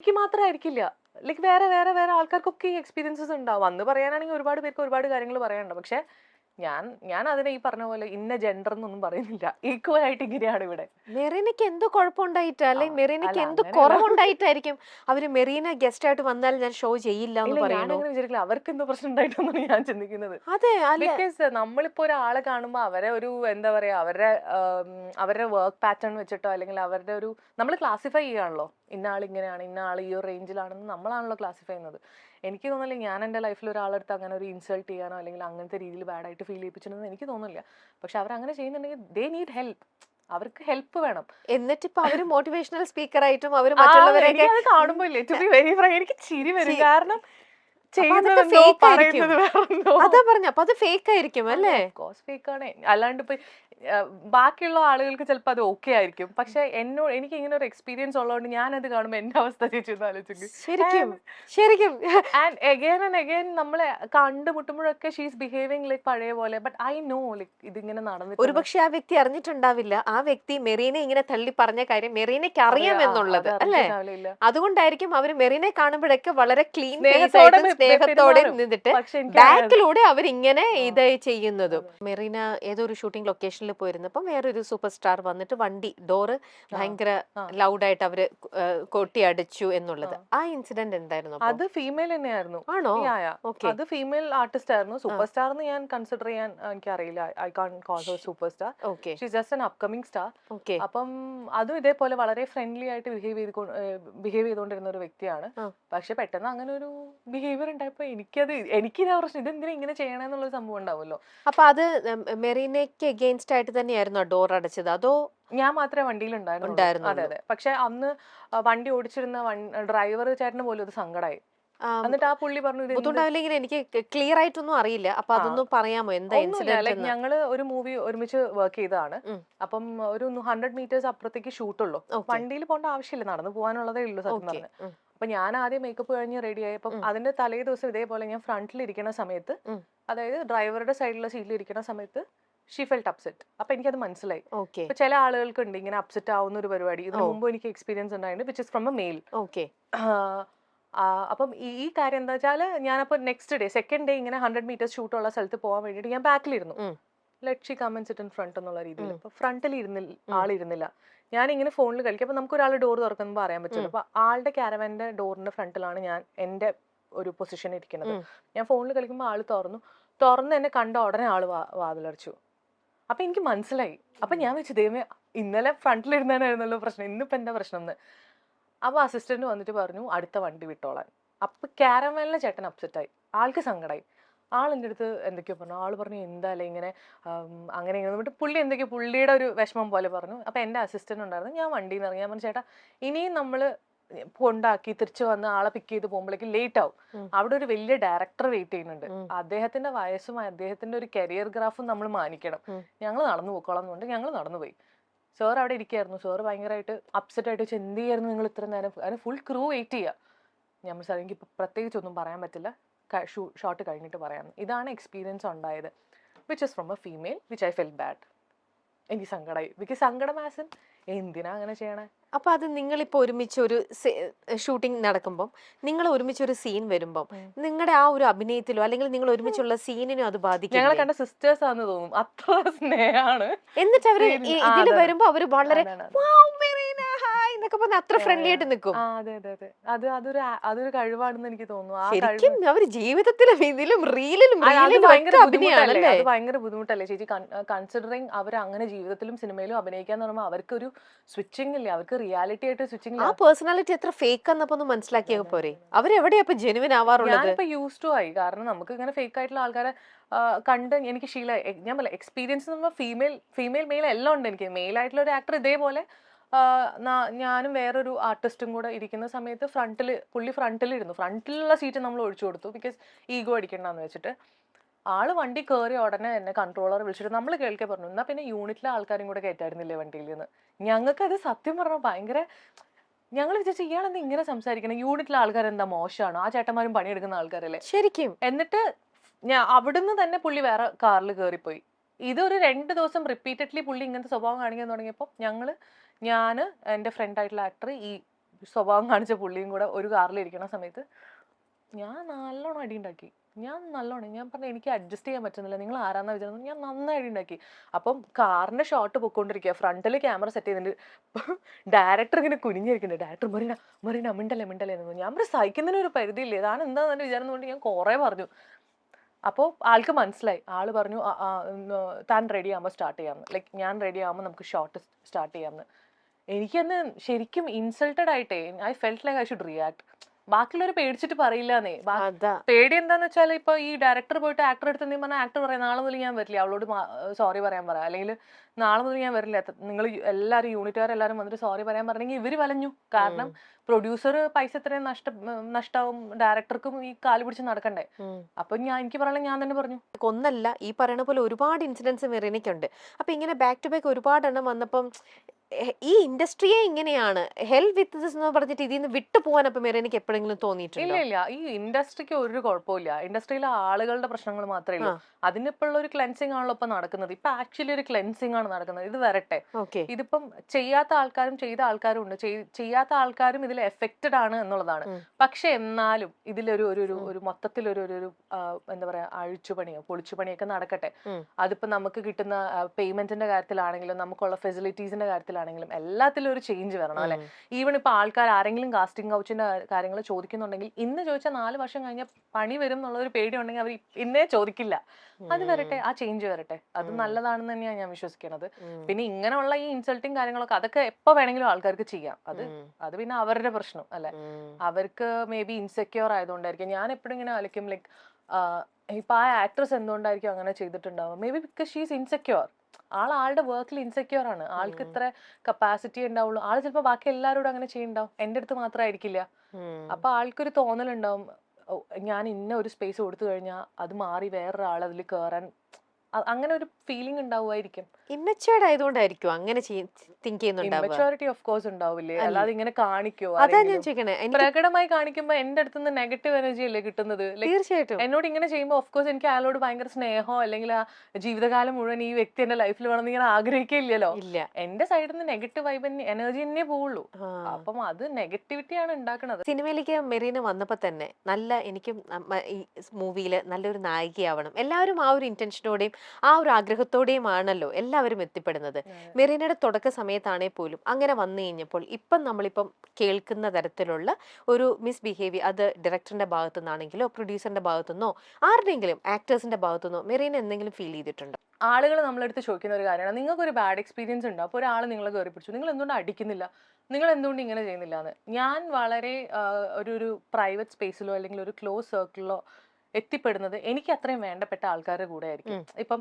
എനിക്ക് മാത്രമായിരിക്കില്ല ലൈക്ക് വേറെ വേറെ വേറെ ആൾക്കാർക്കൊക്കെ ഈ എക്സ്പീരിയൻസസ് ഉണ്ടാവും. അന്ന് പറയാനാണെങ്കിൽ ഒരുപാട് പേർക്ക് ഒരുപാട് കാര്യങ്ങൾ പറയാനുണ്ട്. പക്ഷെ ഞാൻ ഞാൻ അതിനെ ഈ പറഞ്ഞ പോലെ ഇന്ന ജെൻഡർ എന്നൊന്നും പറയുന്നില്ല. ഈക്വൽ ആയിട്ട് ഇങ്ങനെയാണ് ഇവിടെ. മെറീനയ്ക്ക് എന്തോ കുഴപ്പമുണ്ടായിട്ട്? അല്ലെങ്കിൽ മെറീനയ്ക്ക് എന്ത് കുറവുണ്ടായിട്ടായിരിക്കും? അവർ മെറീന ഗസ്റ്റ് ആയിട്ട് വന്നാൽ ഞാൻ ഷോ ചെയ്യില്ല എന്ന് പറയുന്നു വിചാരിക്കില്ല. അവർക്ക് എന്തോ പ്രശ്നം ഉണ്ടായിട്ടൊന്നും ഞാൻ ചിന്തിക്കുന്നത്. അതെ ബിക്കോസ് നമ്മളിപ്പോ ഒരാളെ കാണുമ്പോൾ അവരെ ഒരു എന്താ പറയാ അവരുടെ അവരുടെ വർക്ക് പാറ്റേൺ വെച്ചിട്ടോ അല്ലെങ്കിൽ അവരുടെ ഒരു നമ്മൾ ക്ലാസിഫൈ ചെയ്യുകയാണല്ലോ ഇന്ന ആൾ ഇങ്ങനെയാണ് ഇന്ന ആൾ ഈ ഒരു റേഞ്ചിലാണെന്ന് നമ്മളാണല്ലോ ക്ലാസിഫൈ ചെയ്യുന്നത്. എനിക്ക് തോന്നുന്നില്ല ഞാൻ എന്റെ ലൈഫിൽ ഒരാളെടുത്ത് അങ്ങനെ ഒരു ഇൻസൾട്ട് ചെയ്യാനോ അല്ലെങ്കിൽ അങ്ങനത്തെ രീതിയിൽ ബാഡായിട്ട് ഫീൽ ചെയ്യിപ്പിച്ചിട്ടുണ്ടെന്ന് എനിക്ക് തോന്നുന്നില്ല. പക്ഷെ അങ്ങനെ ചെയ്യുന്നുണ്ടെങ്കിൽ ദേ നീഡ് ഹെൽപ്പ് അവർക്ക് ഹെൽപ്പ് വേണം. എന്നിട്ട് ഇപ്പൊ അവർ മോട്ടിവേഷണൽ സ്പീക്കർ ആയിട്ടും അവർ ആ, മറ്റുള്ളവരെയൊക്കെ എനിക്കത് കാണുമ്പോ ഇല്ലേ ടു ബി വെരി ഫ്രാങ്ക് എനിക്ക് ചിരി വരും. കാരണം. അതാ പറഞ്ഞ അപ്പൊ അത് ഫേക്ക് ആയിരിക്കും അല്ലേ കോസ് ഫേക്ക് ആണ്. അല്ലാണ്ട് ഇപ്പൊ ബാക്കിയുള്ള ആളുകൾക്ക് ചിലപ്പോൾ അത് ഓക്കെ ആയിരിക്കും. പക്ഷെ എന്നോട് എനിക്ക് ഇങ്ങനെ ഒരു എക്സ്പീരിയൻസ് ഉള്ളതുകൊണ്ട് ഞാൻ അത് കാണുമ്പോൾ എന്റെ അവസ്ഥ ചേച്ചി ഒന്ന് ആലോചിക്കും ശരിക്കും ശരിക്കും. ആൻഡ് എഗൈൻ നമ്മളെ കണ്ടുമുട്ടുമ്പോഴൊക്കെ ഷീസ് ബിഹേവിങ് ലൈക്ക് പഴയ പോലെ. ബട്ട് ഐ നോ ലൈക്ക് ഇതിങ്ങനെ നടന്നിട്ട് ഒരുപക്ഷെ ആ വ്യക്തി അറിഞ്ഞിട്ടുണ്ടാവില്ല. ആ വ്യക്തി മെറീനെ ഇങ്ങനെ തള്ളി പറഞ്ഞ കാര്യം മെറീനയ്ക്ക് അറിയാം എന്നുള്ളത് അല്ലേ? അതുകൊണ്ടായിരിക്കും അവർ മെറീനെ കാണുമ്പോഴൊക്കെ വളരെ ക്ലീൻ സ്നേഹത്തോടെ നിന്നിട്ട് ബാക്കിലൂടെ അവരിങ്ങനെ. ഇത് ചെയ്യുന്നതും. മെറീന ഏതൊരു ഷൂട്ടിംഗ് ലൊക്കേഷനിൽ പോയിരുന്നപ്പം വേറൊരു സൂപ്പർ സ്റ്റാർ വന്നിട്ട് വണ്ടി ഡോറ് ഭയങ്കര. ലൗഡായിട്ട് അവർ കൊട്ടി അടിച്ചു എന്നുള്ളത്. ആ. ഇൻസിഡന്റ് എന്തായിരുന്നു അത് ഫീമെയിൽ തന്നെയായിരുന്നു. ആണോ. അത് ഫീമെയിൽ ആർട്ടിസ്റ്റ് ആയിരുന്നു. സൂപ്പർ സ്റ്റാർ എന്ന് ഞാൻ കൺസിഡർ ചെയ്യാൻ എനിക്ക് അറിയില്ല I can call her super star okay. Just an upcoming star okay. അപ്പം അതും ഇതേപോലെ വളരെ ഫ്രണ്ട്ലി ആയിട്ട് ബിഹേവ് ചെയ്ത് ബിഹേവ് ചെയ്തുകൊണ്ടിരുന്ന ഒരു വ്യക്തിയാണ്. പക്ഷെ പെട്ടെന്ന് അങ്ങനെ ഒരു ബിഹേവിയർ ഉണ്ടായപ്പോ എനിക്കത് എനിക്കിതാ പ്രശ്നം ഇതെന്തിനാ ഇങ്ങനെ ചെയ്യണമെന്നുള്ള സംഭവം ഉണ്ടാവുമല്ലോ. അപ്പൊ അത് മെറീനയ്ക്ക് അഗെയിൻസ്റ്റ് ആയിട്ട് തന്നെയായിരുന്നു ഡോർ അടച്ചത്? അതോ ഞാൻ മാത്രമേ വണ്ടിയിൽ ഉണ്ടായിരുന്നുള്ളൂ. അതെ അതെ. പക്ഷെ അന്ന് വണ്ടി ഓടിച്ചിരുന്ന ഡ്രൈവർ ചേട്ടന് പോലും അത് സങ്കടമായി എന്നിട്ട് ആ പുള്ളി പറഞ്ഞു ബുദ്ധിമുട്ടാവില്ലെങ്കിൽ എനിക്ക് ക്ലിയർ ആയിട്ടൊന്നും അറിയില്ല. അപ്പൊ. അതൊന്നും പറയാമോ? എന്താ ഇൻസിഡന്റ് ഞങ്ങൾ ഒരു മൂവി ഒരുമിച്ച് വർക്ക് ചെയ്തതാണ്. അപ്പം ഒരു ഹൺഡ്രഡ് മീറ്റേഴ്സ് അപ്പുറത്തേക്ക് ഷൂട്ടുള്ളൂ വണ്ടിയിൽ പോകേണ്ട ആവശ്യമില്ല. നടന്നു പോകാനുള്ളതേ ഉള്ളൂ സത്യം പറഞ്ഞു അപ്പൊ ഞാൻ ആദ്യം മേക്കപ്പ് കഴിഞ്ഞ് റെഡി ആയപ്പം ഉം. അതിന്റെ തലേ ദിവസം ഇതേപോലെ ഞാൻ ഫ്രണ്ടിൽ ഇരിക്കുന്ന സമയത്ത് അതായത് ഡ്രൈവറുടെ സൈഡിലുള്ള സീറ്റിൽ ഇരിക്കുന്ന സമയത്ത് ഷീ ഫെൽറ്റ് അപ്സെറ്റ് അപ്പൊ എനിക്കത് മനസ്സിലായി. ഓക്കെ ചില ആളുകൾക്ക് ഉണ്ട് ഇങ്ങനെ അപ്സെറ്റ് ആവുന്ന ഒരു പരിപാടി. ഇതിന് ഓ. മുമ്പ് എനിക്ക് എക്സ്പീരിയൻസ് ഉണ്ടായിട്ടുണ്ട് which is from a male okay അപ്പം ഈ കാര്യം എന്താ വെച്ചാൽ ഞാനപ്പോൾ നെക്സ്റ്റ് ഡേ സെക്കൻഡ് ഡേ ഇങ്ങനെ ഹൺഡ്രഡ് മീറ്റേഴ്സ് ഷൂട്ടുള്ള സ്ഥലത്ത് പോകാൻ വേണ്ടിയിട്ട് ഞാൻ ബാക്കിലിരുന്നു ലക്ഷി let she comes it in front എന്നുള്ള രീതിയിൽ. അപ്പൊ ഫ്രണ്ടിൽ ഇരുന്നില്ല. ആളിരുന്നില്ല ഞാൻ ഇങ്ങനെ ഫോണിൽ കളിക്കും. അപ്പൊ നമുക്ക് ഒരാൾ ഡോർ തുറക്കുമ്പോൾ പറയാൻ പറ്റില്ല അപ്പൊ ആളുടെ ക്യാരവന്റെ ഡോറിന്റെ ഫ്രണ്ടിലാണ് ഞാൻ എന്റെ ഒരു പൊസിഷൻ ഇരിക്കുന്നത്. ഞാൻ ഫോണിൽ കളിക്കുമ്പോൾ ആൾ തുറന്നു. തുറന്ന് എന്നെ കണ്ട ഉടനെ ആൾ വാ- വാതിലടച്ചു. അപ്പൊ എനിക്ക് മനസ്സിലായി. അപ്പൊ ഞാൻ വെച്ച് ദൈവമേ ഇന്നലെ ഫ്രണ്ടിലിരുന്നാനായിരുന്നല്ലോ പ്രശ്നം. ഇന്നിപ്പോൾ എന്താ പ്രശ്നം എന്ന് അപ്പൊ അസിസ്റ്റന്റ് വന്നിട്ട് പറഞ്ഞു അടുത്ത വണ്ടി വിട്ടോളാൻ. അപ്പൊ ക്യാരമലിലെ ചേട്ടൻ അപ്സെറ്റ് ആയി. ആൾക്ക് സങ്കടമായി ആൾ എന്റെ അടുത്ത് എന്തൊക്കെയോ പറഞ്ഞു. ആൾ പറഞ്ഞു എന്തായാലും ഇങ്ങനെ? അങ്ങനെ ഇങ്ങനെ. എന്നിട്ട് പുള്ളി എന്തൊക്കെയോ പുള്ളിയുടെ ഒരു വിഷമം പോലെ പറഞ്ഞു. അപ്പോൾ എന്റെ അസിസ്റ്റന്റ് ഉണ്ടായിരുന്നു. ഞാൻ വണ്ടിയിൽ നിന്ന് ഇറങ്ങി. ഞാൻ പറഞ്ഞു ചേട്ടാ ഇനിയും നമ്മൾ കൊണ്ടാക്കി തിരിച്ചു വന്ന് ആളെ പിക്ക് ചെയ്ത് പോകുമ്പോഴേക്കും ലേറ്റ് ആവും. അവിടെ ഒരു വലിയ ഡയറക്ടർ വെയിറ്റ് ചെയ്യുന്നുണ്ട്. അദ്ദേഹത്തിന്റെ വയസ്സും അദ്ദേഹത്തിന്റെ ഒരു കരിയർ ഗ്രാഫും നമ്മൾ മാനിക്കണം. ഞങ്ങൾ നടന്നു പോയിക്കോളാം എന്നുകൊണ്ട് ഞങ്ങൾ നടന്നു പോയി. സാർ അവിടെ ഇരിക്കുകയായിരുന്നു സാർ ഭയങ്കരമായിട്ട് അപ്സെറ്റ് ആയിട്ട് വെച്ച് എന്ത് ചെയ്യായിരുന്നു നിങ്ങൾ ഇത്ര നേരം? അതിന് ഫുൾ ക്രൂ വെയിറ്റ് ചെയ്യുക ഞാൻ സാർ എനിക്ക് പ്രത്യേകിച്ച് ഒന്നും പറയാൻ പറ്റില്ല. ഷോട്ട് കഴിഞ്ഞിട്ട് പറയാം. ഇതാണ് എക്സ്പീരിയൻസ് ഉണ്ടായത്. Which is from a female which I felt bad എനിക്ക് സങ്കടമായി ബിക്കോസ് സങ്കടം ആസൻ എന്തിനാ അങ്ങനെ ചെയ്യണേ? അപ്പൊ അത് നിങ്ങളിപ്പോൾ ഒരുമിച്ച് ഒരു ഷൂട്ടിംഗ് നടക്കുമ്പോൾ നിങ്ങൾ ഒരുമിച്ച് ഒരു സീൻ വരുമ്പം നിങ്ങളുടെ ആ ഒരു അഭിനയത്തിലോ അല്ലെങ്കിൽ നിങ്ങൾ ഒരുമിച്ചുള്ള സീനിനോ അത് ഞങ്ങളെ ബാധിക്കും കണ്ട സിസ്റ്റേഴ്സ് ആണെന്ന് തോന്നും. അത്ര സ്നേഹമാണ് എന്നിട്ട് അവർ ഇതിൽ വരുമ്പോൾ അവർ വളരെ "Wow, എന്നൊക്കെ പറഞ്ഞ് അത്ര ഫ്രണ്ട്ലി ആയിട്ട് നിൽക്കും ആ അതെ അതെ അതെ. അത് അതൊരു ആ- അതൊരു കഴിവാണെന്ന് എനിക്ക് തോന്നുന്നു. ആ കഴിവ് ശരിക്കും അവർ ജീവിതത്തിലും ഇതിലും റീലിലും അത് അത് റീലിലും ഭയങ്കര ഒക്കെ ബുദ്ധിമുട്ടല്ലേ? അഭിനയാണല്ലേ അത് ഭയങ്കര ബുദ്ധിമുട്ടല്ലേ? ചേച്ചി കൺസിഡറിങ് അവർ അങ്ങനെ ജീവിതത്തിലും സിനിമയിലും അഭിനയിക്കാന്ന് പറയുമ്പോൾ അവർക്ക് ഒരു സ്വിച്ചിങ് ഇല്ല? അവർക്ക് റിയാലിറ്റി ആയിട്ട് സ്വിച്ചിങ് ആ പേഴ്സണാലിറ്റി എത്ര ഫേക്ക് എന്നപ്പോ ഒന്ന് മനസ്സിലാക്കിയ പോരെ. അവരെവിടെയാ ഇപ്പൊ ജെനുവിൻ ആവാറുള്ളത്? ഞാനിപ്പോ യൂസ് ടു ആയി. കാരണം നമുക്ക് ഇങ്ങനെ ഫേക്ക് ആയിട്ടുള്ള ആൾക്കാരെ ആ, കണ്ട് എനിക്ക് ശീല ഞാൻ പറയാം എക്സ്പീരിയൻസ് എന്ന് പറയുമ്പോൾ ഫീമെയിൽ ഫീമെയിൽ മെയിൽ എല്ലാം ഉണ്ട് എനിക്ക്. മെയിൽ ആയിട്ടുള്ള ഒരു ആക്ടർ ഇതേപോലെ ഞാനും വേറൊരു ആർട്ടിസ്റ്റും കൂടെ ഇരിക്കുന്ന സമയത്ത് ഫ്രണ്ടിൽ പുള്ളി ഫ്രണ്ടിലിരുന്നു ഫ്രണ്ടിലുള്ള സീറ്റ് നമ്മൾ ഒഴിച്ചു കൊടുത്തു. ബിക്കോസ് ഈഗോ അടിക്കണ്ടെന്ന് വെച്ചിട്ട്. ആൾ വണ്ടി കയറി ഉടനെ എന്നെ കൺട്രോളർ വിളിച്ചിട്ട് നമ്മൾ കേൾക്കെ പറഞ്ഞു. എന്നാൽ പിന്നെ യൂണിറ്റിലെ ആൾക്കാരും കൂടെ കയറ്റായിരുന്നില്ലേ വണ്ടിയിൽ നിന്ന് ഞങ്ങൾക്ക് അത് സത്യം പറഞ്ഞാൽ ഭയങ്കര ഞങ്ങൾ വിചാരിച്ചു ഇയാളെന്താ ഇങ്ങനെ സംസാരിക്കണം? യൂണിറ്റിലെ ആൾക്കാർ എന്താ മോശമാണോ ആ ചേട്ടന്മാരും പണിയെടുക്കുന്ന ആൾക്കാരല്ലേ? ശരിക്കും. എന്നിട്ട് ഞാൻ അവിടുന്ന് തന്നെ പുള്ളി വേറെ കാറിൽ കയറിപ്പോയി ഇതൊരു രണ്ട് ദിവസം റിപ്പീറ്റഡ്ലി പുള്ളി ഇങ്ങനത്തെ സ്വഭാവം കാണിക്കാൻ തുടങ്ങിയപ്പോൾ ഞങ്ങൾ ഞാൻ എന്റെ ഫ്രണ്ടായിട്ടുള്ള ആക്ടർ ഈ സ്വഭാവം കാണിച്ച പുള്ളിയും കൂടെ ഒരു കാറിലിരിക്കണ സമയത്ത് ഞാൻ നല്ലോണം അടി ഉണ്ടാക്കി ഞാൻ നല്ലോണം ഞാൻ പറഞ്ഞു എനിക്ക് അഡ്ജസ്റ്റ് ചെയ്യാൻ പറ്റുന്നില്ല. നിങ്ങൾ ആരാന്നാ വിചാരിച്ചത് ഞാൻ നന്നായി ഉണ്ടാക്കി അപ്പം കാറിന്റെ ഷോട്ട് പൊക്കോണ്ടിരിക്കുക ഫ്രണ്ടിൽ ക്യാമറ സെറ്റ് ചെയ്തിട്ടുണ്ട് ഡയറക്ടർ ഇങ്ങനെ കുനിഞ്ഞിരിക്കുന്നുണ്ട്. ഡയറക്ടർ മറീന മറീന മിണ്ടല്ലേ മിണ്ടല്ലേ? എന്ന്. ഞാൻ പറഞ്ഞു സഹിക്കുന്നതിന് ഒരു പരിധിയില്ലേ. താൻ എന്താണെന്ന് വിചാരം കൊണ്ട് ഞാൻ കുറേ പറഞ്ഞു. അപ്പോൾ ആൾക്ക് മനസ്സിലായി. ആൾ പറഞ്ഞു "ആ, ആ, ഉം, ആ, താൻ റെഡി ആകുമ്പോൾ സ്റ്റാർട്ട് ചെയ്യാമെന്ന് ലൈക്ക് ഞാൻ റെഡി ആകുമ്പോൾ നമുക്ക് ഷോർട്ട് സ്റ്റാർട്ട് ചെയ്യാമെന്ന് എനിക്കന്ന് ശരിക്കും ഇൻസൾട്ടഡ് ആയിട്ടേ I felt like I should react ബാക്കിയുള്ളവർ പേടിച്ചിട്ട് പറയില്ല എന്നേ പേടി എന്താന്ന് വെച്ചാൽ ഇപ്പൊ ഈ ഡയറക്ടർ പോയിട്ട് ആക്ടർ അടുത്ത് നീ പറഞ്ഞാൽ ആക്ടർ പറയാം നാളെ മുതൽ ഞാൻ വരില്ല. അവളോട് സോറി പറയാൻ പറയാം അല്ലെങ്കിൽ നാളെ മുതൽ ഞാൻ വരില്ല. നിങ്ങൾ എല്ലാവരും യൂണിറ്റുകാർ എല്ലാവരും വന്നിട്ട് സോറി പറയാൻ പറഞ്ഞെങ്കിൽ ഇവർ വലഞ്ഞു. കാരണം പ്രൊഡ്യൂസർ പൈസ ഇത്രയും നഷ്ട നഷ്ടാവും. ഡയറക്ടർക്കും ഈ കാൽ പിടിച്ച് നടക്കണ്ടേ. അപ്പൊ ഞാൻ എനിക്ക് പറയാൻ ഞാൻ തന്നെ പറഞ്ഞു. ഒന്നല്ല ഈ പറയണ പോലെ ഒരുപാട് ഇൻസിഡൻസ് മെറീനയ്ക്കുണ്ട് അപ്പൊ ഇങ്ങനെ ബാക്ക് ടു ബാക്ക് ഒരുപാട് എണ്ണം വന്നപ്പം ഈ ഇൻഡസ്ട്രിയെ ഇങ്ങനെയാണ് ഹെൽ വിത്ത് ദിസ് എന്ന് പറഞ്ഞിട്ട് ഇതിൽ നിന്ന് വിട്ടു പോകാൻ അപ്പൊ എനിക്ക് എപ്പോഴെങ്കിലും ഇല്ല ഇല്ല ഈ ഇൻഡസ്ട്രിക്ക് ഒരു കുഴപ്പമില്ല. ഇൻഡസ്ട്രിയിലെ ആളുകളുടെ പ്രശ്നങ്ങൾ മാത്രമേ ഉള്ളൂ. അതിനിപ്പോൾ ഒരു ക്ലെൻസിങ് ആണല്ലോ ഇപ്പൊ നടക്കുന്നത്. ഇപ്പൊ ആക്ച്വലി ഒരു ക്ലെൻസിങ് ആണ് നടക്കുന്നത്. ഇത് വരട്ടെ. ഇതിപ്പം ചെയ്യാത്ത ആൾക്കാരും ചെയ്ത ആൾക്കാരും ഉണ്ട്. ചെയ്യാത്ത ആൾക്കാരും ഇതിൽ എഫക്റ്റഡ് ആണ് എന്നുള്ളതാണ്. പക്ഷെ എന്നാലും ഇതിലൊരു ഒരു ഒരു ഒരു മൊത്തത്തിൽ ഒരു ഒരു എന്താ പറയാ അഴിച്ചുപണിയോ പൊളിച്ചുപണിയൊക്കെ നടക്കട്ടെ. അതിപ്പോ നമുക്ക് കിട്ടുന്ന പേയ്മെന്റിന്റെ കാര്യത്തിലാണെങ്കിലും നമുക്കുള്ള ഫെസിലിറ്റീസിന്റെ കാര്യത്തിലാണെങ്കിലും എല്ലാത്തിലും ഒരു ചേഞ്ച് വരണം അല്ലെ? ഈവൺ ഇപ്പൊ ആൾക്കാർ ആരെങ്കിലും കാസ്റ്റിംഗ് കൗച്ചിന്റെ കാര്യങ്ങൾ ചോദിക്കുന്നുണ്ടെങ്കിൽ ഇന്ന് ചോദിച്ചാൽ നാല് വർഷം കഴിഞ്ഞ പണി വരും എന്നുള്ള ഒരു പേടി ഉണ്ടെങ്കിൽ അവർ ഇന്നേ ചോദിക്കില്ല. അത് വരട്ടെ ആ ചേഞ്ച് വരട്ടെ. അത് നല്ലതാണെന്ന് തന്നെയാണ് ഞാൻ വിശ്വസിക്കുന്നത് പിന്നെ ഇങ്ങനെയുള്ള ഈ ഇൻസൾട്ടിങ് കാര്യങ്ങളൊക്കെ അതൊക്കെ എപ്പോ വേണമെങ്കിലും ആൾക്കാർക്ക് ചെയ്യാം. അത് അത് പിന്നെ അവരുടെ പ്രശ്നം അല്ലെ? അവർക്ക് മേ ബി ഇൻസെക്യൂർ ആയതുകൊണ്ടായിരിക്കും. ഞാൻ എപ്പോഴും ഇങ്ങനെ ആലോചിക്കും ലൈക്ക് ഇപ്പൊ ആ ആക്ട്രസ് എന്തുകൊണ്ടായിരിക്കും അങ്ങനെ ചെയ്തിട്ടുണ്ടാവുക? Maybe because she's insecure ആൾ ആളുടെ വർക്കിൽ ഇൻസെക്യൂർ ആണ്. ആൾക്ക് ഇത്ര കപ്പാസിറ്റി ഉണ്ടാവുള്ളൂ. ആൾ ചിലപ്പോൾ ബാക്കി എല്ലാവരോടും അങ്ങനെ ചെയ്യുന്നുണ്ടാവും എന്റെ അടുത്ത് മാത്രമായിരിക്കില്ല അപ്പൊ ആൾക്കൊരു തോന്നലുണ്ടാവും. "ഓ, ഞാൻ ഇന്ന ഒരു സ്പേസ് കൊടുത്തു കഴിഞ്ഞാൽ അത് മാറി വേറൊരാൾ അതിൽ കയറാൻ അങ്ങനെ ഒരു ഫീലിംഗ് ഉണ്ടാവുമായിരിക്കും. ഇമ്മച്ചുവേർഡ് ആയതുകൊണ്ടായിരിക്കും അങ്ങനെ തിങ്ക് ചെയ്യുന്നുണ്ടാവും ഇമ്മച്യൂരിറ്റി ഓഫ് കോഴ്സ് ഉണ്ടാവില്ലേ? അല്ലാതെ ഇങ്ങനെ കാണിക്കോ അതാ ഞാൻ? ചോദിക്കണേ. പ്രകടമായി കാണിക്കുമ്പോ എന്റെ അടുത്ത് നിന്ന് നെഗറ്റീവ് എനർജി അല്ലേ കിട്ടുന്നത്? തീർച്ചയായിട്ടും. എന്നോട് ഇങ്ങനെ ചെയ്യുമ്പോൾ ഓഫ് കോഴ്സ് എനിക്ക് അയാളോട് ഭയങ്കര സ്നേഹമോ അല്ലെങ്കിൽ ആ ജീവിതകാലം മുഴുവൻ ഈ വ്യക്തി എന്റെ ലൈഫിൽ വേണമെന്ന് ഇങ്ങനെ ആഗ്രഹിക്കില്ലല്ലോ ഇല്ല. എന്റെ സൈഡിൽ നിന്ന് നെഗറ്റീവ് വൈബ് എനർജി തന്നെ പോവുള്ളൂ. അപ്പം അത് നെഗറ്റിവിറ്റിയാണ് ഉണ്ടാക്കുന്നത് സിനിമയിലേക്ക് മെറീന വന്നപ്പോ തന്നെ നല്ല എനിക്കും ഈ മൂവിയിൽ നല്ലൊരു നായികയാവണം. എല്ലാവരും ആ ഒരു ഇന്റൻഷനോടെയും ആ ഒരു ആഗ്രഹത്തോടെയുമാണല്ലോ എല്ലാവരും എത്തിപ്പെടുന്നത്. മെറീനയുടെ തുടക്ക സമയത്താണേ പോലും അങ്ങനെ വന്നു കഴിഞ്ഞപ്പോൾ ഇപ്പം നമ്മളിപ്പം കേൾക്കുന്ന തരത്തിലുള്ള ഒരു മിസ് ബിഹേവിയർ അത് ഡയറക്ടറിന്റെ ഭാഗത്തു നിന്നാണെങ്കിലോ പ്രൊഡ്യൂസറിന്റെ ഭാഗത്തു നിന്നോ ആരുടെയെങ്കിലും ആക്ടേഴ്സിന്റെ ഭാഗത്തു നിന്നോ മെറീന എന്തെങ്കിലും ഫീൽ ചെയ്തിട്ടുണ്ടോ? ആളുകൾ നമ്മളെടുത്ത് ചോദിക്കുന്ന ഒരു കാര്യമാണ്. നിങ്ങൾക്ക് ഒരു ബാഡ് എക്സ്പീരിയൻസ് ഉണ്ട്? അപ്പോൾ ഒരാൾ നിങ്ങളെ കയറി പിടിച്ചു. നിങ്ങൾ എന്തുകൊണ്ട് അടിക്കുന്നില്ല? നിങ്ങൾ എന്തുകൊണ്ട് ഇങ്ങനെ ചെയ്യുന്നില്ല എന്ന്. ഞാൻ വളരെ ഒരു ഒരു പ്രൈവറ്റ് സ്പേസിലോ അല്ലെങ്കിൽ ഒരു ക്ലോസ് സർക്കിളിലോ എത്തിപ്പെടുന്നത് എനിക്ക് അത്രയും വേണ്ടപ്പെട്ട ആൾക്കാരുടെ കൂടെ ആയിരിക്കും. ഇപ്പം